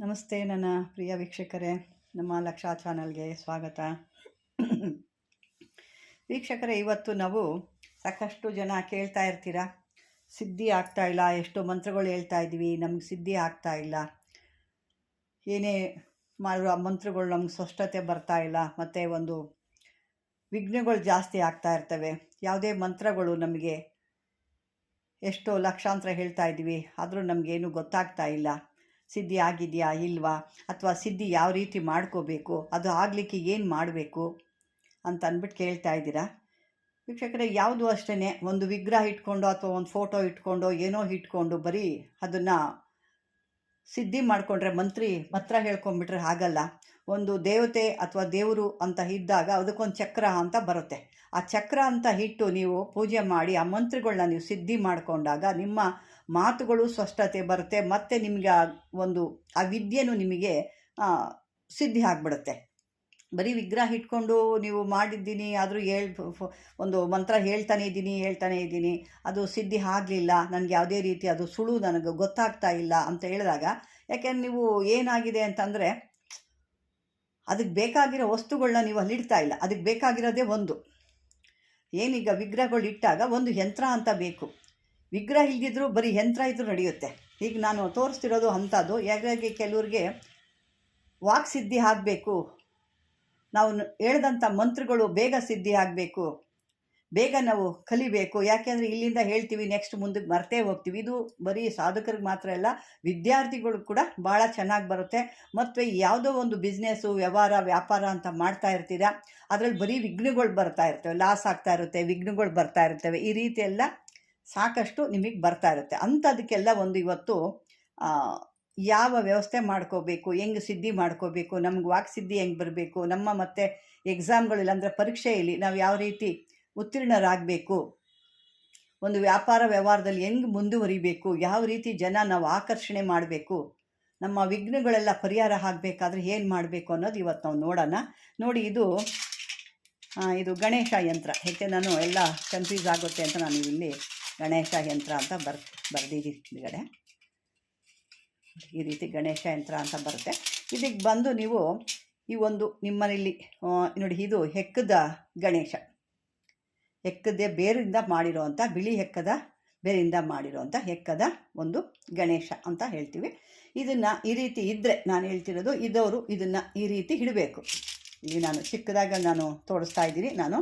ನಮಸ್ತೆ ನನ್ನ ಪ್ರಿಯ ವೀಕ್ಷಕರೇ. ನಮ್ಮ ಲಕ್ಷಾ ಚಾನಲ್ಗೆ ಸ್ವಾಗತ. ವೀಕ್ಷಕರೇ, ಇವತ್ತು ನಾವು ಸಾಕಷ್ಟು ಜನ ಕೇಳ್ತಾ ಇರ್ತೀರ? ಸಿದ್ಧಿ ಆಗ್ತಾ ಇಲ್ಲ. ಎಷ್ಟೋ ಮಂತ್ರಗಳು ಹೇಳ್ತಾ ಇದ್ದೀವಿ. ನಮ್ಗೆ ಸಿದ್ಧಿ ಆಗ್ತಾ ಇಲ್ಲ. ಏನೇ ಮಾಡುವ ಮಂತ್ರಗಳು ನಮ್ಗೆ ಸ್ಪಷ್ಟತೆ ಬರ್ತಾ ಇಲ್ಲ. ಮತ್ತು ಒಂದು ವಿಘ್ನಗಳು ಜಾಸ್ತಿ ಆಗ್ತಾ ಇರ್ತವೆ. ಯಾವುದೇ ಮಂತ್ರಗಳು ನಮಗೆ ಎಷ್ಟೋ ಲಕ್ಷಾಂತರ ಹೇಳ್ತಾ ಇದ್ದೀವಿ. ಆದರೂ ನಮಗೇನು ಗೊತ್ತಾಗ್ತಾ ಇಲ್ಲ. ಸಿದ್ಧಿ ಆಗಿದೆಯಾ ಇಲ್ವಾ? ಅಥವಾ ಸಿದ್ಧಿ ಯಾವ ರೀತಿ ಮಾಡ್ಕೋಬೇಕು? ಅದು ಆಗಲಿಕ್ಕೆ ಏನು ಮಾಡಬೇಕು? ಅಂತ ಅಂದ್ಬಿಟ್ಟು ಕೇಳ್ತಾ ಇದ್ದೀರಾ? ವೀಕ್ಷಕರೇ, ಯಾವುದು ಅಷ್ಟೇ ಒಂದು ವಿಗ್ರಹ ಇಟ್ಕೊಂಡು ಅಥವಾ ಒಂದು ಫೋಟೋ ಇಟ್ಕೊಂಡು, ಏನೋ ಇಟ್ಕೊಂಡು ಬರೀ ಅದನ್ನು ಸಿದ್ಧಿ ಮಾಡಿಕೊಂಡ್ರೆ ಮಂತ್ರಿ ಮಂತ್ರ ಹೇಳ್ಕೊಂಡ್ಬಿಟ್ರೆ ಆಗಲ್ಲ ಒಂದು ದೇವತೆ ಅಥವಾ ದೇವರು ಅಂತ ಇದ್ದಾಗ ಅದಕ್ಕೊಂದು ಚಕ್ರ ಅಂತ ಬರುತ್ತೆ. ಆ ಚಕ್ರ ಅಂತ ಇಟ್ಟು ನೀವು ಪೂಜೆ ಮಾಡಿ ಆ ಮಂತ್ರಗಳನ್ನ ನೀವು ಸಿದ್ಧಿ ಮಾಡಿಕೊಂಡಾಗ ನಿಮ್ಮ ಮಾತುಗಳು ಸ್ಪಷ್ಟತೆ ಬರುತ್ತೆ, ಮತ್ತು ನಿಮಗೆ ಆ ಒಂದು, ಆ ವಿದ್ಯೆನೂ ನಿಮಗೆ ಸಿದ್ಧಿ ಆಗಿಬಿಡುತ್ತೆ. ಬರೀ ವಿಗ್ರಹ ಇಟ್ಕೊಂಡು ನೀವು ಮಾಡಿದ್ದೀನಿ, ಆದರೂ ಹೇಳ್ ಒಂದು ಮಂತ್ರ ಹೇಳ್ತಾನೆ ಇದ್ದೀನಿ ಹೇಳ್ತಾನೆ ಇದ್ದೀನಿ, ಅದು ಸಿದ್ಧಿ ಆಗಲಿಲ್ಲ, ನನಗೆ ಯಾವುದೇ ರೀತಿ ಅದು ಸುಳು ನನಗೆ ಗೊತ್ತಾಗ್ತಾ ಇಲ್ಲ ಅಂತ ಹೇಳಿದಾಗ, ಯಾಕೆಂದ್ರೆ ನೀವು ಏನಾಗಿದೆ ಅಂತಂದರೆ, ಅದಕ್ಕೆ ಬೇಕಾಗಿರೋ ವಸ್ತುಗಳನ್ನ ನೀವು ಅಲ್ಲಿ ಇಡ್ತಾ ಇಲ್ಲ, ಅದಕ್ಕೆ ಬೇಕಾಗಿರೋದೇ ಒಂದು. ಏನೀಗ ವಿಗ್ರಹಗಳು ಇಟ್ಟಾಗ ಒಂದು ಯಂತ್ರ ಅಂತ ಬೇಕು. ವಿಗ್ರಹ ಇಲ್ದಿದ್ರೂ ಬರೀ ಯಂತ್ರ ಇದ್ದರೂ ನಡೆಯುತ್ತೆ. ಈಗ ನಾನು ತೋರಿಸ್ತಿರೋದು ಅಂಥದ್ದು. ಯಾಕೆ ಕೆಲವ್ರಿಗೆ ವಾಕ್ ಸಿದ್ಧಿ ಆಗಬೇಕು. ನಾವು ಹೇಳ್ದಂಥ ಮಂತ್ರಗಳು ಬೇಗ ಸಿದ್ಧಿ ಆಗಬೇಕು. ಬೇಗ ನಾವು ಕಲಿಬೇಕು. ಯಾಕೆಂದರೆ ಇಲ್ಲಿಂದ ಹೇಳ್ತೀವಿ, ನೆಕ್ಸ್ಟ್ ಮುಂದಕ್ಕೆ ಮರ್ತೇ ಹೋಗ್ತೀವಿ. ಇದು ಬರೀ ಸಾಧಕರಿಗೆ ಮಾತ್ರ ಅಲ್ಲ, ವಿದ್ಯಾರ್ಥಿಗಳು ಕೂಡ ಭಾಳ ಚೆನ್ನಾಗಿ ಬರುತ್ತೆ. ಮತ್ತು ಯಾವುದೋ ಒಂದು ಬಿಸ್ನೆಸ್ಸು ವ್ಯವಹಾರ, ವ್ಯಾಪಾರ ಅಂತ ಮಾಡ್ತಾ ಇರ್ತೀರಾ, ಅದರಲ್ಲಿ ಬರೀ ವಿಘ್ನಗಳು ಬರ್ತಾ ಇರ್ತವೆ. ಲಾಸ್ ಆಗ್ತಾ ಇರುತ್ತೆ, ವಿಘ್ನಗಳು ಬರ್ತಾ ಇರ್ತವೆ. ಈ ರೀತಿ ಸಾಕಷ್ಟು ನಿಮಗೆ ಬರ್ತಾ ಇರುತ್ತೆ. ಅಂಥದಕ್ಕೆಲ್ಲ ಒಂದು ಇವತ್ತು ಯಾವ ವ್ಯವಸ್ಥೆ ಮಾಡ್ಕೋಬೇಕು, ಹೆಂಗೆ ಸಿದ್ಧಿ ಮಾಡ್ಕೋಬೇಕು, ನಮ್ಗೆ ವಾಕ್ ಸಿದ್ಧಿ ಹೆಂಗೆ ಬರಬೇಕು, ನಮ್ಮ ಮತ್ತು ಎಕ್ಸಾಮ್ಗಳಿಲ್ಲ ಅಂದರೆ ಪರೀಕ್ಷೆಯಲ್ಲಿ ನಾವು ಯಾವ ರೀತಿ ಉತ್ತೀರ್ಣರಾಗಬೇಕು, ಒಂದು ವ್ಯಾಪಾರ ವ್ಯವಹಾರದಲ್ಲಿ ಹೆಂಗೆ ಮುಂದುವರಿಬೇಕು, ಯಾವ ರೀತಿ ಜನ ನಾವು ಆಕರ್ಷಣೆ ಮಾಡಬೇಕು, ನಮ್ಮ ವಿಘ್ನಗಳೆಲ್ಲ ಪರಿಹಾರ ಆಗಬೇಕಾದ್ರೆ ಏನು ಮಾಡಬೇಕು ಅನ್ನೋದು ಇವತ್ತು ನಾವು ನೋಡೋಣ. ನೋಡಿ ಇದು ಇದು ಗಣೇಶ ಯಂತ್ರ. ಹೆಚ್ಚೆ ನಾನು ಎಲ್ಲ ಕನ್ಫ್ಯೂಸ್ ಆಗುತ್ತೆ ಅಂತ ನಾನು ಇಲ್ಲಿ ಗಣೇಶ ಯಂತ್ರ ಅಂತ ಬರ್ ಬರೆದಿದ್ದೀವಿ ಹಿಂದ್ಗಡೆ ಈ ರೀತಿ ಗಣೇಶ ಯಂತ್ರ ಅಂತ ಬರುತ್ತೆ. ಇದಕ್ಕೆ ಬಂದು ನೀವು ಈ ಒಂದು ನಿಮ್ಮನೇಲಿ ನೋಡಿ ಇದು ಹೆಕ್ಕದ ಗಣೇಶ. ಹೆಕ್ಕದ ಬೇರಿಂದ ಮಾಡಿರೋವಂಥ ಬಿಳಿ ಹೆಕ್ಕದ ಬೇರಿಂದ ಮಾಡಿರೋವಂಥ ಹೆಕ್ಕದ ಒಂದು ಗಣೇಶ ಅಂತ ಹೇಳ್ತೀವಿ. ಇದನ್ನು ಈ ರೀತಿ ಇದ್ದರೆ ನಾನು ಹೇಳ್ತಿರೋದು, ಇದವರು ಇದನ್ನು ಈ ರೀತಿ ಇಡಬೇಕು. ಇಲ್ಲಿ ನಾನು ಚಿಕ್ಕದಾಗ ನಾನು ತೋರಿಸ್ತಾ ಇದ್ದೀನಿ. ನಾನು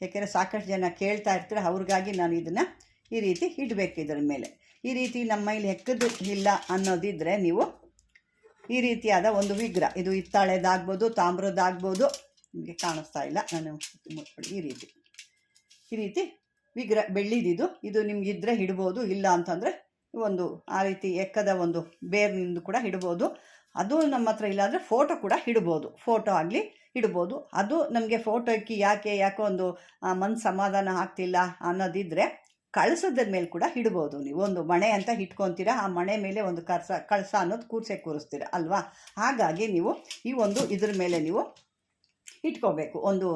ಯಾಕೆಂದರೆ ಸಾಕಷ್ಟು ಜನ ಕೇಳ್ತಾ ಇರ್ತಾರೆ, ಅವ್ರಿಗಾಗಿ ನಾನು ಇದನ್ನು ಈ ರೀತಿ ಇಡಬೇಕು ಇದರ ಮೇಲೆ. ಈ ರೀತಿ ನಮ್ಮ ಮೈಲಿ ಹೆಕ್ಕದು ಇಲ್ಲ ಅನ್ನೋದಿದ್ದರೆ ನೀವು ಈ ರೀತಿಯಾದ ಒಂದು ವಿಗ್ರಹ, ಇದು ಹಿತ್ತಾಳೆದಾಗ್ಬೋದು ತಾಮ್ರದ್ದಾಗ್ಬೋದು ನಿಮಗೆ ಕಾಣಿಸ್ತಾ ಇಲ್ಲ. ನಾನು ಈ ರೀತಿ ಈ ರೀತಿ ವಿಗ್ರಹ ಬೆಳ್ಳಿದಿದು. ಇದು ನಿಮ್ಗೆ ಇದ್ದರೆ ಇಡ್ಬೋದು, ಇಲ್ಲ ಅಂತಂದರೆ ಒಂದು ಆ ರೀತಿ ಎಕ್ಕದ ಒಂದು ಬೇರ್ನಿಂದ ಕೂಡ ಇಡ್ಬೋದು. ಅದು ನಮ್ಮ ಹತ್ರ ಇಲ್ಲಾಂದರೆ ಫೋಟೋ ಕೂಡ ಇಡ್ಬೋದು. ಫೋಟೋ ಆಗಲಿ ಇಡ್ಬೋದು. ಅದು ನಮಗೆ ಫೋಟೋ ಇಕ್ಕಿ ಯಾಕೆ, ಯಾಕೋ ಒಂದು ಮನ್ ಸಮಾಧಾನ ಆಗ್ತಿಲ್ಲ ಅನ್ನೋದಿದ್ದರೆ ಕಳಸದ ಮೇಲೆ ಕೂಡ ಇಡ್ಬೋದು ನೀವು. ಒಂದು ಮಣೆ ಅಂತ ಇಟ್ಕೊತೀರಾ, ಆ ಮಣೆ ಮೇಲೆ ಒಂದು ಕಳಸ ಕಳಸ ಅನ್ನೋದು ಕೂರ್ಸೆ ಕೂರಿಸ್ತೀರ, ಅಲ್ವಾ? ಹಾಗಾಗಿ ನೀವು ಈ ಒಂದು ಇದ್ರ ಮೇಲೆ ನೀವು ಇಟ್ಕೋಬೇಕು. ಒಂದು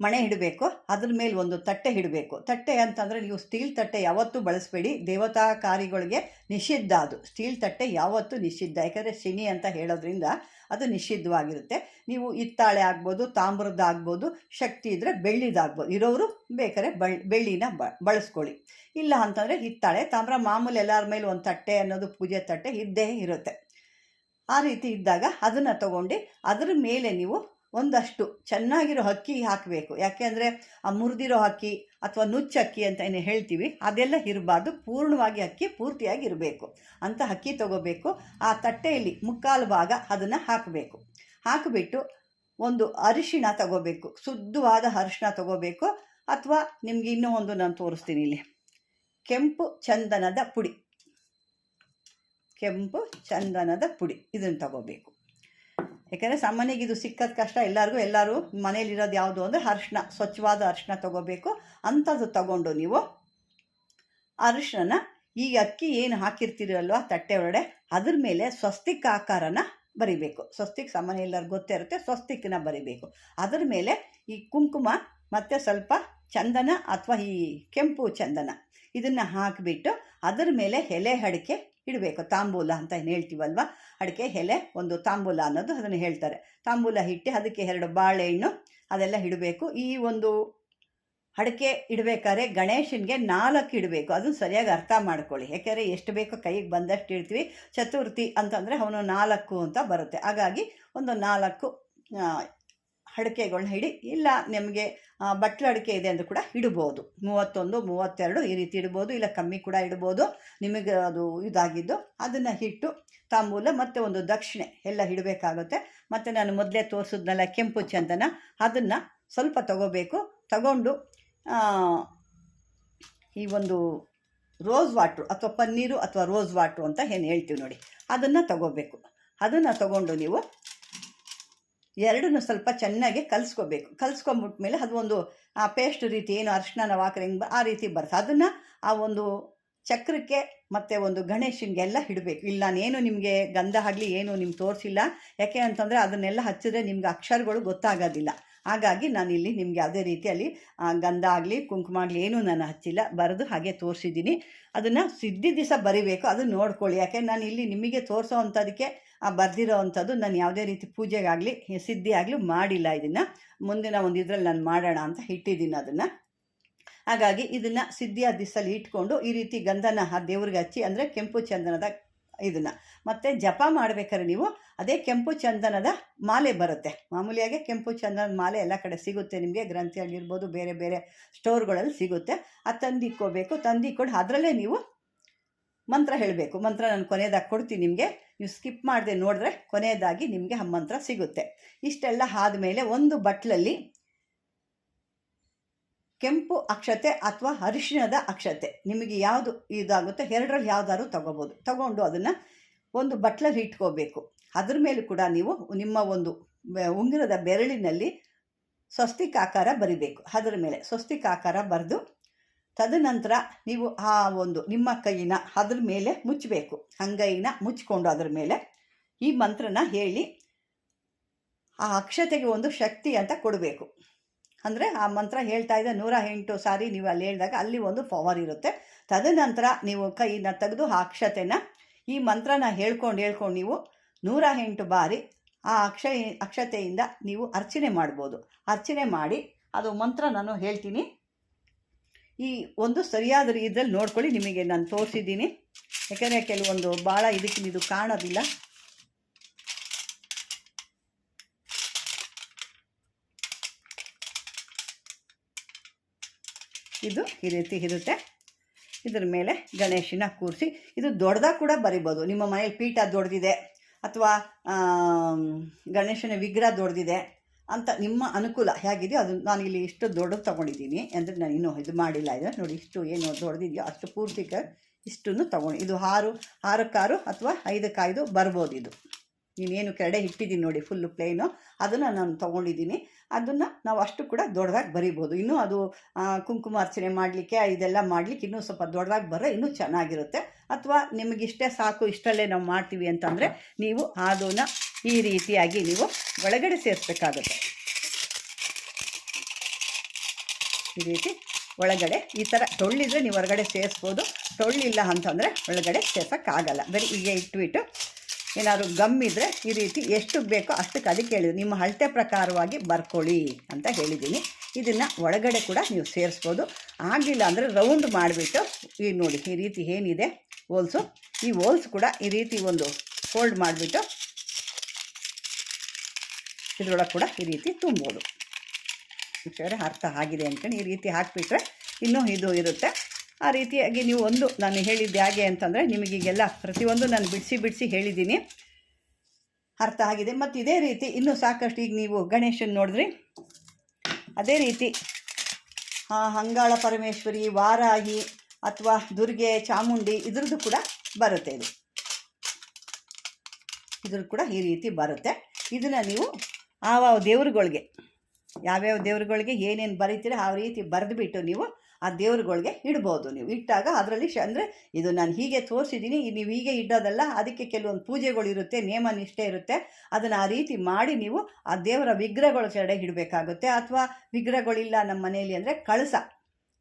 ಮಣೆ ಇಡಬೇಕು, ಅದ್ರ ಮೇಲೆ ಒಂದು ತಟ್ಟೆ ಇಡಬೇಕು. ತಟ್ಟೆ ಅಂತಂದರೆ ನೀವು ಸ್ಟೀಲ್ ತಟ್ಟೆ ಯಾವತ್ತೂ ಬಳಸಬೇಡಿ. ದೇವತಾ ಕಾರ್ಯಗಳಿಗೆ ನಿಷಿದ್ಧ ಅದು. ಸ್ಟೀಲ್ ತಟ್ಟೆ ಯಾವತ್ತೂ ನಿಷಿದ್ಧ. ಯಾಕಂದರೆ ಶನಿ ಅಂತ ಹೇಳೋದ್ರಿಂದ ಅದು ನಿಷಿದ್ಧವಾಗಿರುತ್ತೆ. ನೀವು ಹಿತ್ತಾಳೆ ಆಗ್ಬೋದು ತಾಮ್ರದ್ದಾಗ್ಬೋದು ಶಕ್ತಿ ಇದ್ದರೆ ಬೆಳ್ಳಿದಾಗ್ಬೋದು. ಇರೋರು ಬೇಕಾದ್ರೆ ಬಳ್, ಬೆಳ್ಳಿನ ಬಳಸ್ಕೊಳ್ಳಿ. ಇಲ್ಲ ಅಂತಂದರೆ ಹಿತ್ತಾಳೆ, ತಾಮ್ರ ಮಾಮೂಲಿ ಎಲ್ಲರ ಮೇಲೆ ಒಂದು ತಟ್ಟೆ ಅನ್ನೋದು ಪೂಜೆ ತಟ್ಟೆ ಇದ್ದೇ ಇರುತ್ತೆ. ಆ ರೀತಿ ಇದ್ದಾಗ ಅದನ್ನು ತಗೊಂಡು ಅದರ ಮೇಲೆ ನೀವು ಒಂದಷ್ಟು ಚೆನ್ನಾಗಿರೋ ಅಕ್ಕಿ ಹಾಕಬೇಕು. ಯಾಕೆಂದರೆ ಆ ಮುರಿದಿರೋ ಅಕ್ಕಿ ಅಥವಾ ನುಚ್ಚಕ್ಕಿ ಅಂತ ಏನು ಹೇಳ್ತೀವಿ, ಅದೆಲ್ಲ ಇರಬಾರ್ದು. ಪೂರ್ಣವಾಗಿ ಅಕ್ಕಿ ಪೂರ್ತಿಯಾಗಿ ಇರಬೇಕು. ಅಂತ ಅಕ್ಕಿ ತಗೋಬೇಕು. ಆ ತಟ್ಟೆಯಲ್ಲಿ ಮುಕ್ಕಾಲು ಭಾಗ ಅದನ್ನು ಹಾಕಬೇಕು. ಹಾಕಿಬಿಟ್ಟು ಒಂದು ಅರಿಶಿಣ ತಗೋಬೇಕು. ಶುದ್ಧವಾದ ಅರಿಶಿಣ ತಗೋಬೇಕು. ಅಥವಾ ನಿಮ್ಗೆ ಇನ್ನೂ ಒಂದು ನಾನು ತೋರಿಸ್ತೀನಿ ಇಲ್ಲಿ. ಕೆಂಪು ಚಂದನದ ಪುಡಿ. ಕೆಂಪು ಚಂದನದ ಪುಡಿ. ಇದನ್ನು ತಗೋಬೇಕು. ಯಾಕೆಂದರೆ ಸಾಮಾನ್ಯವಾಗಿ ಇದು ಸಿಕ್ಕದ ಕಷ್ಟ ಎಲ್ಲರಿಗೂ, ಎಲ್ಲರೂ ಮನೇಲಿರೋದು ಯಾವುದು ಅಂದರೆ ಅರಿಶಿನ, ಸ್ವಚ್ಛವಾದ ಅರಿಶಿನ ತೊಗೋಬೇಕು ಅಂಥದ್ದು ತಗೊಂಡು ನೀವು ಅರಿಶಿನ ಈ ಅಕ್ಕಿ ಏನು ಹಾಕಿರ್ತೀರಲ್ವ ತಟ್ಟೆ ಒಳಗಡೆ ಅದ್ರ ಮೇಲೆ ಸ್ವಸ್ತಿಕ್ ಆಕಾರನ ಬರಿಬೇಕು. ಸ್ವಸ್ತಿಕ್ ಸಾಮಾನ್ಯ ಎಲ್ಲರಿಗೂ ಗೊತ್ತೇ ಇರುತ್ತೆ, ಸ್ವಸ್ತಿಕ್ನ ಬರಿಬೇಕು. ಅದ್ರ ಮೇಲೆ ಈ ಕುಂಕುಮ ಮತ್ತು ಸ್ವಲ್ಪ ಚಂದನ ಅಥವಾ ಈ ಕೆಂಪು ಚಂದನ ಇದನ್ನು ಹಾಕಿಬಿಟ್ಟು ಅದರ ಮೇಲೆ ಎಲೆ ಅಡಿಕೆ ಇಡಬೇಕು. ತಾಂಬೂಲ ಅಂತ ಏನು ಹೇಳ್ತೀವಲ್ವ? ಅಡಿಕೆ, ಎಲೆ, ಒಂದು ತಾಂಬೂಲ ಅನ್ನೋದು ಅದನ್ನು ಹೇಳ್ತಾರೆ. ತಾಂಬೂಲ ಇಟ್ಟು ಅದಕ್ಕೆ ಎರಡು ಬಾಳೆಹಣ್ಣು, ಅದೆಲ್ಲ ಇಡಬೇಕು. ಈ ಒಂದು ಅಡಿಕೆ ಇಡಬೇಕಾದ್ರೆ ಗಣೇಶನಿಗೆ ನಾಲ್ಕು ಇಡಬೇಕು. ಅದು ಸರಿಯಾಗಿ ಅರ್ಥ ಮಾಡ್ಕೊಳ್ಳಿ. ಯಾಕೆಂದರೆ ಎಷ್ಟು ಬೇಕೋ ಕೈಗೆ ಬಂದಷ್ಟು ಇಡ್ತೀವಿ. ಚತುರ್ಥಿ ಅಂತಂದರೆ ಅವನು ನಾಲ್ಕು ಅಂತ ಬರುತ್ತೆ. ಹಾಗಾಗಿ ಒಂದು ನಾಲ್ಕು ಅಡಿಕೆಗಳನ್ನ ಹಿಡಿ ಇಲ್ಲ, ನಿಮಗೆ ಬಟ್ಲು ಅಡಿಕೆ ಇದೆ ಅಂದರೂ ಕೂಡ ಇಡ್ಬೋದು ಮೂವತ್ತೊಂದು, ಮೂವತ್ತೆರಡು ಈ ರೀತಿ ಇಡ್ಬೋದು ಇಲ್ಲ ಕಮ್ಮಿ ಕೂಡ ಇಡ್ಬೋದು ನಿಮಗೆ ಅದು ಇದಾಗಿದ್ದು ಅದನ್ನು ಹಿಟ್ಟು, ತಾಂಬೂಲ ಮತ್ತು ಒಂದು ದಕ್ಷಿಣೆ ಎಲ್ಲ ಇಡಬೇಕಾಗುತ್ತೆ ಮತ್ತು ನಾನು ಮೊದಲೇ ತೋರಿಸಿದ್ನಲ್ಲ ಕೆಂಪು ಚಂದನ, ಅದನ್ನು ಸ್ವಲ್ಪ ತಗೋಬೇಕು. ತಗೊಂಡು ಈ ಒಂದು ರೋಸ್ ವಾಟ್ರು ಅಥವಾ ಪನ್ನೀರು ಅಥವಾ ರೋಸ್ ವಾಟ್ರು ಅಂತ ಏನು ಹೇಳ್ತೀವಿ ನೋಡಿ, ಅದನ್ನು ತಗೋಬೇಕು. ಅದನ್ನು ತಗೊಂಡು ನೀವು ಎರಡನ್ನೂ ಸ್ವಲ್ಪ ಚೆನ್ನಾಗಿ ಕಲಿಸ್ಕೋಬೇಕು. ಕಲಿಸ್ಕೊಂಬಿಟ್ಮೇಲೆ ಅದು ಒಂದು, ಆ ಪೇಸ್ಟ್ ರೀತಿ ಏನು ಅರಿಶಿನ ನಾವು ಹಾಕ್ರೆ ಆ ರೀತಿ ಬರ್ತದೆ. ಅದನ್ನು ಆ ಒಂದು ಚಕ್ರಕ್ಕೆ ಮತ್ತು ಒಂದು ಗಣೇಶನಿಗೆಲ್ಲ ಇಡಬೇಕು. ಇಲ್ಲ, ನಾನೇನು ನಿಮಗೆ ಗಂಧ ಆಗಲಿ, ಏನು ನಿಮ್ಗೆ ತೋರಿಸಿಲ್ಲ. ಯಾಕೆ ಅಂತಂದರೆ ಅದನ್ನೆಲ್ಲ ಹಚ್ಚಿದ್ರೆ ನಿಮ್ಗೆ ಅಕ್ಷರಗಳು ಗೊತ್ತಾಗೋದಿಲ್ಲ. ಹಾಗಾಗಿ ನಾನು ಇಲ್ಲಿ ನಿಮಗೆ ಯಾವುದೇ ರೀತಿಯಲ್ಲಿ ಆ, ಗಂಧ ಆಗಲಿ ಕುಂಕುಮ ಆಗಲಿ ಏನೂ ನಾನು ಹಚ್ಚಿಲ್ಲ. ಬರೆದು ಹಾಗೆ ತೋರಿಸಿದ್ದೀನಿ. ಅದನ್ನು ಸಿದ್ಧಿ ದಿವಸ ಬರಿಬೇಕು. ಅದು ನೋಡ್ಕೊಳ್ಳಿ. ಯಾಕೆ ನಾನು ಇಲ್ಲಿ ನಿಮಗೆ ತೋರಿಸೋ ಅಂಥದಕ್ಕೆ ಬರೆದಿರೋ ಅಂಥದ್ದು ನಾನು ಯಾವುದೇ ರೀತಿ ಪೂಜೆಗಾಗಲಿ ಸಿದ್ಧಿ ಆಗಲಿ ಮಾಡಿಲ್ಲ ಇದನ್ನು. ಮುಂದಿನ ಒಂದು ಇದರಲ್ಲಿ ನಾನು ಮಾಡೋಣ ಅಂತ ಇಟ್ಟಿದ್ದೀನಿ ಅದನ್ನು. ಹಾಗಾಗಿ ಇದನ್ನು ಸಿದ್ಧಿಯ ದಿಸಲ್ಲಿ ಇಟ್ಕೊಂಡು ಈ ರೀತಿ ಗಂಧನ ಆ ದೇವ್ರಿಗೆ ಹಚ್ಚಿ ಅಂದರೆ ಕೆಂಪು ಚಂದನದ ಇದನ್ನು. ಮತ್ತು ಜಪ ಮಾಡಬೇಕಾದ್ರೆ ನೀವು ಅದೇ ಕೆಂಪು ಚಂದನದ ಮಾಲೆ ಬರುತ್ತೆ. ಮಾಮೂಲಿಯಾಗಿ ಕೆಂಪು ಚಂದನದ ಮಾಲೆ ಎಲ್ಲ ಕಡೆ ಸಿಗುತ್ತೆ ನಿಮಗೆ. ಗ್ರಂಥಿಯಾಗಿರ್ಬೋದು ಬೇರೆ ಬೇರೆ ಸ್ಟೋರ್ಗಳಲ್ಲಿ ಸಿಗುತ್ತೆ. ಅದು ತಂದು ತಂದಿಕ್ಕೊಂಡು ಅದರಲ್ಲೇ ನೀವು ಮಂತ್ರ ಹೇಳಬೇಕು. ಮಂತ್ರ ನಾನು ಕೊನೆಯದಾಗಿ ಕೊಡ್ತೀನಿ ನಿಮಗೆ. ನೀವು ಸ್ಕಿಪ್ ಮಾಡದೆ ನೋಡಿದ್ರೆ ಕೊನೆಯದಾಗಿ ನಿಮಗೆ ಆ ಮಂತ್ರ ಸಿಗುತ್ತೆ. ಇಷ್ಟೆಲ್ಲ ಆದಮೇಲೆ ಒಂದು ಬಟ್ಲಲ್ಲಿ ಕೆಂಪು ಅಕ್ಷತೆ ಅಥವಾ ಅರಿಶಿಣದ ಅಕ್ಷತೆ. ನಿಮಗೆ ಯಾವುದು ಇದಾಗುತ್ತೆ? ಎರಡರಲ್ಲಿ ಯಾವ್ದಾದ್ರು ತಗೋಬೋದು. ತಗೊಂಡು ಅದನ್ನು ಒಂದು ಬಟ್ಲಲ್ಲಿ ಇಟ್ಕೋಬೇಕು. ಅದ್ರ ಮೇಲೆ ಕೂಡ ನೀವು ನಿಮ್ಮ ಒಂದು ಉಂಗುರದ ಬೆರಳಿನಲ್ಲಿ ಸ್ವಸ್ತಿಕ್ ಆಕಾರ ಬರಿಬೇಕು. ಅದರ ಮೇಲೆ ಸ್ವಸ್ತಿಕ್ ಆಕಾರ ಬರೆದು ತದನಂತರ ನೀವು ಆ ಒಂದು ನಿಮ್ಮ ಕೈನ ಅದ್ರ ಮೇಲೆ ಮುಚ್ಚಬೇಕು. ಅಂಗೈನ ಮುಚ್ಕೊಂಡು ಅದ್ರ ಮೇಲೆ ಈ ಮಂತ್ರನ ಹೇಳಿ ಆ ಅಕ್ಷತೆಗೆ ಒಂದು ಶಕ್ತಿ ಅಂತ ಕೊಡಬೇಕು. ಅಂದರೆ ಆ ಮಂತ್ರ ಹೇಳ್ತಾ ಇದೆ, ನೂರ ಎಂಟು ಸಾರಿ ನೀವು ಅಲ್ಲಿ ಹೇಳಿದಾಗ ಅಲ್ಲಿ ಒಂದು ಪವರ್ ಇರುತ್ತೆ. ತದನಂತರ ನೀವು ಕೈನ ತೆಗೆದು ಆ ಅಕ್ಷತೆನ, ಈ ಮಂತ್ರನ ಹೇಳ್ಕೊಂಡು ಹೇಳ್ಕೊಂಡು ನೀವು ನೂರ ಎಂಟು ಬಾರಿ ಆ ಅಕ್ಷ, ಅಕ್ಷತೆಯಿಂದ ನೀವು ಅರ್ಚನೆ ಮಾಡ್ಬೋದು. ಅರ್ಚನೆ ಮಾಡಿ, ಅದು ಮಂತ್ರ ನಾನು ಹೇಳ್ತೀನಿ. ಈ ಒಂದು ಸರಿಯಾದ ರೀತಿಯಲ್ಲಿ ನೋಡ್ಕೊಳ್ಳಿ, ನಿಮಗೆ ನಾನು ತೋರಿಸಿದ್ದೀನಿ. ಯಾಕೆಂದರೆ ಕೆಲವೊಂದು ಭಾಳ ಇದು ಕಾಣೋದಿಲ್ಲ. ಇದು ಈ ರೀತಿ ಇರುತ್ತೆ ಇದ್ರ ಮೇಲೆ ಗಣೇಶನ ಕೂರಿಸಿ, ಇದು ದೊಡ್ಡದಾಗ ಕೂಡ ಬರಿಬೋದು. ನಿಮ್ಮ ಮನೇಲಿ ಪೀಠ ದೊಡ್ಡದಿದೆ ಅಥವಾ ಗಣೇಶನ ವಿಗ್ರಹ ದೊಡ್ದಿದೆ ಅಂತ ನಿಮ್ಮ ಅನುಕೂಲ ಹೇಗಿದೆಯೋ ಅದು ನಾನು ಇಲ್ಲಿ ಇಷ್ಟು ದೊಡ್ಡದು ತೊಗೊಂಡಿದ್ದೀನಿ ಅಂದರೆ ನಾನು ಇನ್ನೂ ಇದು ಮಾಡಿಲ್ಲ. ಇದು ನೋಡಿ ಇಷ್ಟು ಏನು ದೊಡ್ಡದಿದೆಯೋ ಅಷ್ಟು ಪೂರ್ತಿ ಇಷ್ಟನ್ನು ತೊಗೊಂಡು, ಇದು ಆರು ಆರಕ್ಕಾರು ಅಥವಾ ಐದಕ್ಕಾಯ್ದು ಬರ್ಬೋದು ಇದು. ನೀನೇನು ಕೆರಡೆ ಇಟ್ಟಿದ್ದೀನಿ ನೋಡಿ ಫುಲ್ಲು ಪ್ಲೇನು ಅದನ್ನು ನಾನು ತೊಗೊಂಡಿದ್ದೀನಿ. ಅದನ್ನು ನಾವು ಅಷ್ಟು ಕೂಡ ದೊಡ್ಡದಾಗಿ ಬರಿಬೋದು. ಇನ್ನೂ ಅದು ಕುಂಕುಮಾರ್ಚನೆ ಮಾಡಲಿಕ್ಕೆ, ಇದೆಲ್ಲ ಮಾಡಲಿಕ್ಕೆ ಇನ್ನೂ ಸ್ವಲ್ಪ ದೊಡ್ಡದಾಗಿ ಬರೋ ಇನ್ನೂ ಚೆನ್ನಾಗಿರುತ್ತೆ. ಅಥವಾ ನಿಮಗಿಷ್ಟೇ ಸಾಕು ಇಷ್ಟಲ್ಲೇ ನಾವು ಮಾಡ್ತೀವಿ ಅಂತಂದರೆ ನೀವು ಅದನ್ನು ಈ ರೀತಿಯಾಗಿ ನೀವು ಒಳಗಡೆ ಸೇರಿಸ್ಬೇಕಾಗುತ್ತೆ. ಈ ರೀತಿ ಒಳಗಡೆ, ಈ ಥರ ಟೊಳ್ಳಿದ್ರೆ ನೀವು ಹೊರಗಡೆ ಸೇರಿಸ್ಬೋದು. ಟೊಳ್ಳಿಲ್ಲ ಅಂತಂದರೆ ಒಳಗಡೆ ಸೇರ್ಸೋಕ್ಕಾಗಲ್ಲ. ಬರೀ ಹೀಗೆ ಇಟ್ಬಿಟ್ಟು ಏನಾದ್ರು ಗಮ್ ಇದ್ದರೆ ಈ ರೀತಿ ಎಷ್ಟು ಬೇಕೋ ಅಷ್ಟಕ್ಕೆ ಅದಕ್ಕೆ ಹೇಳಿದ್ರು ನಿಮ್ಮ ಅಳತೆ ಪ್ರಕಾರವಾಗಿ ಬರ್ಕೊಳ್ಳಿ ಅಂತ ಹೇಳಿದ್ದೀನಿ. ಇದನ್ನು ಒಳಗಡೆ ಕೂಡ ನೀವು ಸೇರಿಸ್ಬೋದು. ಆಗಲಿಲ್ಲ ಅಂದರೆ ರೌಂಡ್ ಮಾಡಿಬಿಟ್ಟು ಈ ನೋಡಿ, ಈ ರೀತಿ ಏನಿದೆ ಹೋಲ್ಸು. ಈ ಹೋಲ್ಸ್ ಕೂಡ ಈ ರೀತಿ ಒಂದು ಫೋಲ್ಡ್ ಮಾಡಿಬಿಟ್ಟು ಇದ್ರೊಳಗೆ ಕೂಡ ಈ ರೀತಿ ತುಂಬೋದು. ವಿಷಯ ಅರ್ಥ ಆಗಿದೆ ಅಂದ್ಕೊಂಡು ಈ ರೀತಿ ಹಾಕಿಬಿಟ್ರೆ ಇನ್ನೂ ಇದು ಇರುತ್ತೆ. ಆ ರೀತಿಯಾಗಿ ನೀವು ಒಂದು ನಾನು ಹೇಳಿದ್ದು ಹೇಗೆ ಅಂತಂದರೆ ನಿಮಗೀಗೆಲ್ಲ ಪ್ರತಿಯೊಂದು ನಾನು ಬಿಡಿಸಿ ಬಿಡಿಸಿ ಹೇಳಿದ್ದೀನಿ. ಅರ್ಥ ಆಗಿದೆ. ಮತ್ತು ಇದೇ ರೀತಿ ಇನ್ನೂ ಸಾಕಷ್ಟು ಈಗ ನೀವು ಗಣೇಶನ ನೋಡಿದ್ರಿ. ಅದೇ ರೀತಿ ಆ, ಅಂಗಾಳ ಪರಮೇಶ್ವರಿ ವಾರಾಹಿ ಅಥವಾ ದುರ್ಗೆ ಚಾಮುಂಡಿ ಇದ್ರದ್ದು ಕೂಡ ಬರುತ್ತೆ ಇದು. ಇದ್ರದ್ದು ಕೂಡ ಈ ರೀತಿ ಬರುತ್ತೆ. ಇದನ್ನು ನೀವು ಆವ ದೇವ್ರುಗಳಿಗೆ ಯಾವ್ಯಾವ ದೇವ್ರುಗಳಿಗೆ ಏನೇನು ಬರೀತೀರ ಆ ರೀತಿ ಬರೆದುಬಿಟ್ಟು ನೀವು ಆ ದೇವ್ರುಗಳಿಗೆ ಇಡ್ಬೋದು ನೀವು. ಇಟ್ಟಾಗ ಅದರಲ್ಲಿ ಶ ಅಂದರೆ ಇದು ನಾನು ಹೀಗೆ ತೋರಿಸಿದ್ದೀನಿ ನೀವು ಹೀಗೆ ಇಡೋದಲ್ಲ, ಅದಕ್ಕೆ ಕೆಲವೊಂದು ಪೂಜೆಗಳು ಇರುತ್ತೆ, ನೇಮ ನಿಷ್ಠೆ ಇರುತ್ತೆ. ಅದನ್ನು ಆ ರೀತಿ ಮಾಡಿ ನೀವು ಆ ದೇವರ ವಿಗ್ರಹಗಳ ಕಡೆ ಇಡಬೇಕಾಗುತ್ತೆ. ಅಥವಾ ವಿಗ್ರಹಗಳಿಲ್ಲ ನಮ್ಮ ಮನೆಯಲ್ಲಿ ಅಂದರೆ ಕಳಸ.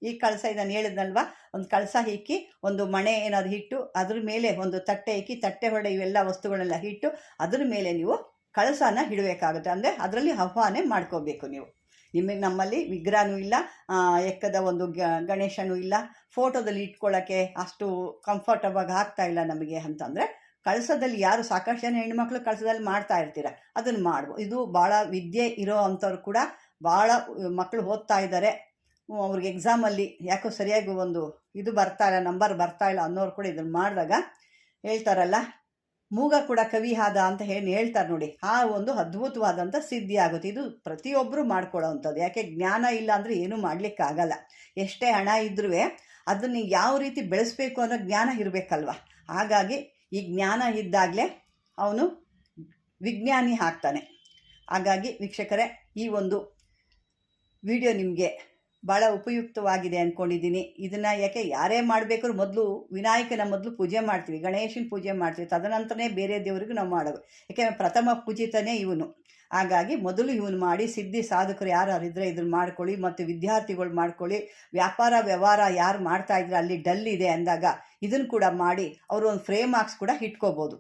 ಈ ಕಳಸ ಇದನ್ನು ಹೇಳಿದ್ನಲ್ವ? ಒಂದು ಕಳಸ ಇಕ್ಕಿ ಒಂದು ಮಣೆ ಏನಾದ್ರು ಇಟ್ಟು ಅದ್ರ ಮೇಲೆ ಒಂದು ತಟ್ಟೆ ಇಕ್ಕಿ ತಟ್ಟೆ ಹೊಡೆ ಇವೆಲ್ಲ ವಸ್ತುಗಳೆಲ್ಲ ಇಟ್ಟು ಅದ್ರ ಮೇಲೆ ನೀವು ಕಳಸನ ಇಡಬೇಕಾಗುತ್ತೆ. ಅಂದರೆ ಅದರಲ್ಲಿ ಆಹ್ವಾನ ಮಾಡ್ಕೋಬೇಕು ನೀವು. ನಿಮಗೆ ನಮ್ಮಲ್ಲಿ ವಿಗ್ರಹನೂ ಇಲ್ಲ ಎಕ್ಕದ ಒಂದು ಗಣೇಶನೂ ಇಲ್ಲ. ಫೋಟೋದಲ್ಲಿ ಇಟ್ಕೊಳ್ಳೋಕ್ಕೆ ಅಷ್ಟು ಕಂಫರ್ಟಬಲ್ ಆಗ್ತಾ ಇಲ್ಲ ನಮಗೆ ಅಂತಂದರೆ, ಕಳಸದಲ್ಲಿ ಯಾರು ಸಾಕಷ್ಟು ಜನ ಹೆಣ್ಮಕ್ಳು ಕಳಸದಲ್ಲಿ ಮಾಡ್ತಾ ಇರ್ತೀರ, ಅದನ್ನು ಮಾಡ್ಬೋ, ಇದು ಭಾಳ ವಿದ್ಯೆ ಇರೋ ಅಂಥವ್ರು ಕೂಡ ಭಾಳ ಮಕ್ಕಳು ಓದ್ತಾ ಇದ್ದಾರೆ ಅವ್ರಿಗೆ ಎಕ್ಸಾಮಲ್ಲಿ ಯಾಕೋ ಸರಿಯಾಗಿ ಒಂದು ಇದು ಬರ್ತಾ ಇಲ್ಲ ನಂಬರ್ ಬರ್ತಾ ಇಲ್ಲ ಅನ್ನೋರು ಕೂಡ ಇದನ್ನು ಮಾಡಿದಾಗ ಹೇಳ್ತಾರಲ್ಲ ಮೂಗ ಕೂಡ ಕವಿ ಆದ ಅಂತ ಹೇಳಿ ಹೇಳ್ತಾರೆ ನೋಡಿ. ಆ ಒಂದು ಅದ್ಭುತವಾದಂಥ ಸಿದ್ಧಿ ಆಗುತ್ತೆ. ಇದು ಪ್ರತಿಯೊಬ್ಬರು ಮಾಡ್ಕೊಳ್ಳೋವಂಥದ್ದು. ಯಾಕೆ ಜ್ಞಾನ ಇಲ್ಲ ಅಂದರೆ ಏನೂ ಮಾಡಲಿಕ್ಕಾಗಲ್ಲ. ಎಷ್ಟೇ ಹಣ ಇದ್ರೂ ಅದನ್ನು ಯಾವ ರೀತಿ ಬೆಳೆಸಬೇಕು ಅನ್ನೋ ಜ್ಞಾನ ಇರಬೇಕಲ್ವ? ಹಾಗಾಗಿ ಈ ಜ್ಞಾನ ಇದ್ದಾಗಲೇ ಅವನು ವಿಜ್ಞಾನಿ ಹಾಕ್ತಾನೆ ಹಾಗಾಗಿ ವೀಕ್ಷಕರೇ, ಈ ಒಂದು ವಿಡಿಯೋ ನಿಮಗೆ ಭಾಳ ಉಪಯುಕ್ತವಾಗಿದೆ ಅಂದ್ಕೊಂಡಿದ್ದೀನಿ ಇದನ್ನು ಯಾಕೆ ಯಾರೇ ಮಾಡಬೇಕಾದ್ರೂ ಮೊದಲು ವಿನಾಯಕನ ಮೊದಲು ಪೂಜೆ ಮಾಡ್ತೀವಿ, ಗಣೇಶನ ಪೂಜೆ ಮಾಡ್ತೀವಿ, ತದನಂತರನೇ ಬೇರೆ ದೇವರಿಗೂ ನಾವು ಮಾಡೋದು. ಯಾಕೆಂದರೆ ಪ್ರಥಮ ಪೂಜಿತನೇ ಇವನು. ಹಾಗಾಗಿ ಮೊದಲು ಇವನು ಮಾಡಿ ಸಿದ್ಧಿ ಸಾಧಕರು ಯಾರು ಇದ್ದರೆ ಇದನ್ನು ಮಾಡ್ಕೊಳ್ಳಿ, ಮತ್ತು ವಿದ್ಯಾರ್ಥಿಗಳು ಮಾಡ್ಕೊಳ್ಳಿ, ವ್ಯಾಪಾರ, ವ್ಯವಹಾರ ಯಾರು ಮಾಡ್ತಾ ಇದ್ರೆ ಅಲ್ಲಿ ಡಲ್ ಇದೆ ಅಂದಾಗ ಇದನ್ನು ಕೂಡ ಮಾಡಿ ಅವರು ಒಂದು ಫ್ರೇಮ್ ಹಾಕ್ಸ್ ಕೂಡ ಇಟ್ಕೋಬೋದು.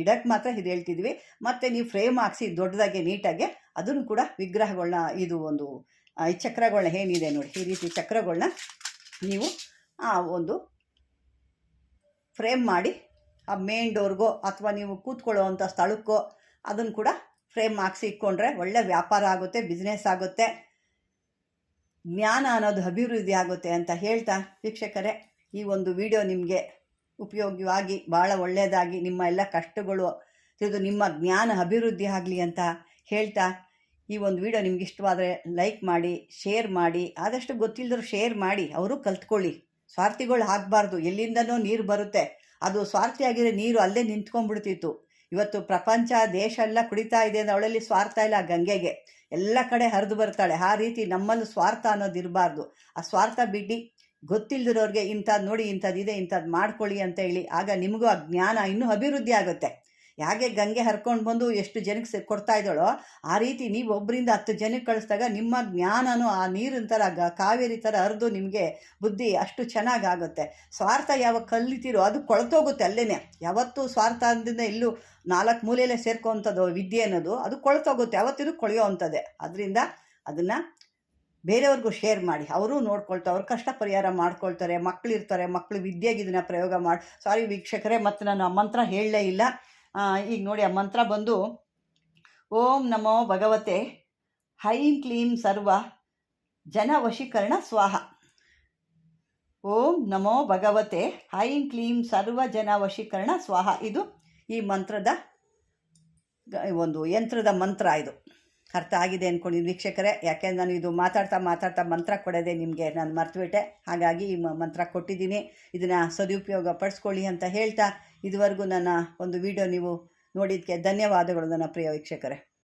ಇಡಕ್ಕೆ ಮಾತ್ರ ಇದು ಹೇಳ್ತಿದ್ವಿ, ಮತ್ತು ನೀವು ಫ್ರೇಮ್ ಹಾಕ್ಸಿ ದೊಡ್ಡದಾಗಿ, ನೀಟಾಗಿ ಅದನ್ನು ಕೂಡ ವಿಗ್ರಹಗಳನ್ನ ಇದು ಒಂದು ಈ ಚಕ್ರಗಳನ್ನ ಏನಿದೆ ನೋಡಿ, ಈ ರೀತಿ ಚಕ್ರಗಳನ್ನ ನೀವು ಆ ಒಂದು ಫ್ರೇಮ್ ಮಾಡಿ, ಆ ಮೇನ್ ಡೋರ್ಗೋ ಅಥವಾ ನೀವು ಕೂತ್ಕೊಳ್ಳುವಂಥ ಸ್ಥಳಕ್ಕೋ ಅದನ್ನು ಕೂಡ ಫ್ರೇಮ್ ಹಾಕ್ಸಿ ಇಟ್ಕೊಂಡ್ರೆ ಒಳ್ಳೆ ವ್ಯಾಪಾರ ಆಗುತ್ತೆ ಬಿಸ್ನೆಸ್ ಆಗುತ್ತೆ, ಜ್ಞಾನ ಅನ್ನೋದು ಅಭಿವೃದ್ಧಿ ಆಗುತ್ತೆ ಅಂತ ಹೇಳ್ತಾ ವೀಕ್ಷಕರೇ, ಈ ಒಂದು ವಿಡಿಯೋ ನಿಮಗೆ ಉಪಯೋಗವಾಗಿ ಭಾಳ ಒಳ್ಳೆಯದಾಗಿ, ನಿಮ್ಮ ಎಲ್ಲ ಕಷ್ಟಗಳು ತಿಳಿದು ನಿಮ್ಮ ಜ್ಞಾನ ಅಭಿವೃದ್ಧಿ ಆಗಲಿ ಅಂತ ಹೇಳ್ತಾ ಈ ಒಂದು ವಿಡಿಯೋ ನಿಮ್ಗೆ ಇಷ್ಟವಾದರೆ ಲೈಕ್ ಮಾಡಿ ಶೇರ್ ಮಾಡಿ, ಆದಷ್ಟು ಗೊತ್ತಿಲ್ಲದ್ರು ಶೇರ್ ಮಾಡಿ, ಅವರು ಕಲ್ತ್ಕೊಳ್ಳಿ. ಸ್ವಾರ್ಥಿಗಳು ಆಗಬಾರ್ದು, ಎಲ್ಲಿಂದನೋ ನೀರು ಬರುತ್ತೆ. ಅದು ಸ್ವಾರ್ಥಿಯಾಗಿರೋ ನೀರು ಅಲ್ಲೇ ನಿಂತ್ಕೊಂಡ್ಬಿಡ್ತಿತ್ತು. ಇವತ್ತು ಪ್ರಪಂಚ, ದೇಶ ಎಲ್ಲ ಕುಡಿತಾ ಇದೆ ಅಂದರೆ ಅವಳಲ್ಲಿ ಸ್ವಾರ್ಥ ಇಲ್ಲ ಗಂಗೆಗೆ. ಎಲ್ಲ ಕಡೆ ಹರಿದು ಬರ್ತಾಳೆ. ಆ ರೀತಿ ನಮ್ಮಲ್ಲೂ ಸ್ವಾರ್ಥ ಅನ್ನೋದು ಇರಬಾರ್ದು. ಆ ಸ್ವಾರ್ಥ ಬಿಟ್ಟು ಗೊತ್ತಿಲ್ಲದಿರೋರಿಗೆ ಇಂಥದ್ದು ನೋಡಿ ಇಂಥದ್ದಿದೆ ಇಂಥದ್ದು ಮಾಡ್ಕೊಳ್ಳಿ ಅಂತ ಹೇಳಿ. ಆಗ ನಿಮಗೂ ಆ ಜ್ಞಾನ ಇನ್ನೂ ಅಭಿವೃದ್ಧಿ ಆಗುತ್ತೆ. ಹೇಗೆ ಗಂಗೆ ಹರ್ಕೊಂಡು ಬಂದು ಎಷ್ಟು ಜನಕ್ಕೆ ಕೊಡ್ತಾ ಇದ್ದಾಳೋ, ಆ ರೀತಿ ನೀವು ಒಬ್ಬರಿಂದ ಹತ್ತು ಜನಕ್ಕೆ ಕಳಿಸಿದಾಗ ನಿಮ್ಮ ಜ್ಞಾನನೂ ಆ ನೀರಿನ ಥರ ಗ, ಕಾವೇರಿ ಥರ ಹರಿದು ನಿಮಗೆ ಬುದ್ಧಿ ಅಷ್ಟು ಚೆನ್ನಾಗಾಗುತ್ತೆ. ಸ್ವಾರ್ಥ ಯಾವಾಗ ಕಲಿತೀರೋ ಅದು ಕೊಳ್ತೋಗುತ್ತೆ ಅಲ್ಲೇ ಯಾವತ್ತೂ ಸ್ವಾರ್ಥದಿಂದ ಇಲ್ಲೂ ನಾಲ್ಕು ಮೂಲೆಯಲ್ಲೇ ಸೇರ್ಕೋವಂಥದ್ದು ವಿದ್ಯೆ ಅನ್ನೋದು, ಅದು ಕೊಳ್ತೋಗುತ್ತೆ. ಯಾವತ್ತಿದ್ರು ಕೊಳೆಯೋ ಅಂಥದ್ದೇ ಅದರಿಂದ ಅದನ್ನು ಬೇರೆಯವ್ರಿಗೂ ಶೇರ್ ಮಾಡಿ. ಅವರು ನೋಡ್ಕೊಳ್ತಾ ಅವ್ರು ಕಷ್ಟ ಪರಿಹಾರ ಮಾಡ್ಕೊಳ್ತಾರೆ ಮಕ್ಕಳಿರ್ತಾರೆ ಮಕ್ಕಳು ವಿದ್ಯೆಗೆ ಇದನ್ನು ಪ್ರಯೋಗ ಮಾಡಿ, ಸಾರಿ ವೀಕ್ಷಕರೇ, ಮತ್ತು ನಾನು ಆ ಮಂತ್ರ ಹೇಳಲೇ ಇಲ್ಲ. ಈಗ ನೋಡಿ ಆ ಮಂತ್ರ ಬಂದು, ಓಂ ನಮೋ ಭಗವತೆ, ಹೈಂ ಕ್ಲೀಂ ಸರ್ವ, ಜನ ವಶೀಕರಣ ಸ್ವಾಹ. ಓಂ ನಮೋ ಭಗವತೆ, ಹೈಂ ಕ್ಲೀಂ ಸರ್ವ, ಜನ ವಶೀಕರಣ ಸ್ವಾಹ. ಇದು ಈ ಮಂತ್ರದ ಒಂದು ಯಂತ್ರದ ಮಂತ್ರ ಇದು. ಅರ್ಥ ಆಗಿದೆ ಅಂದ್ಕೊಂಡಿದ್ದು ವೀಕ್ಷಕರೇ. ಯಾಕೆಂದ್ರೆ ನಾನು ಇದು ಮಾತಾಡ್ತಾ ಮಾತಾಡ್ತಾ ಮಂತ್ರ ಕೊಡೋದೆ ನಿಮಗೆ ನಾನು ಮರ್ತುಬಿಟ್ಟೆ. ಹಾಗಾಗಿ ಈ ಮಂತ್ರ ಕೊಟ್ಟಿದ್ದೀನಿ. ಇದನ್ನು ಸದುಪಯೋಗ ಪಡಿಸ್ಕೊಳ್ಳಿ ಅಂತ ಹೇಳ್ತಾ ಇದುವರೆಗೂ ನನ್ನ ಒಂದು ವಿಡಿಯೋ ನೀವು ನೋಡಿದ್ದಕ್ಕೆ ಧನ್ಯವಾದಗಳು ನನ್ನ ಪ್ರಿಯ ವೀಕ್ಷಕರೇ.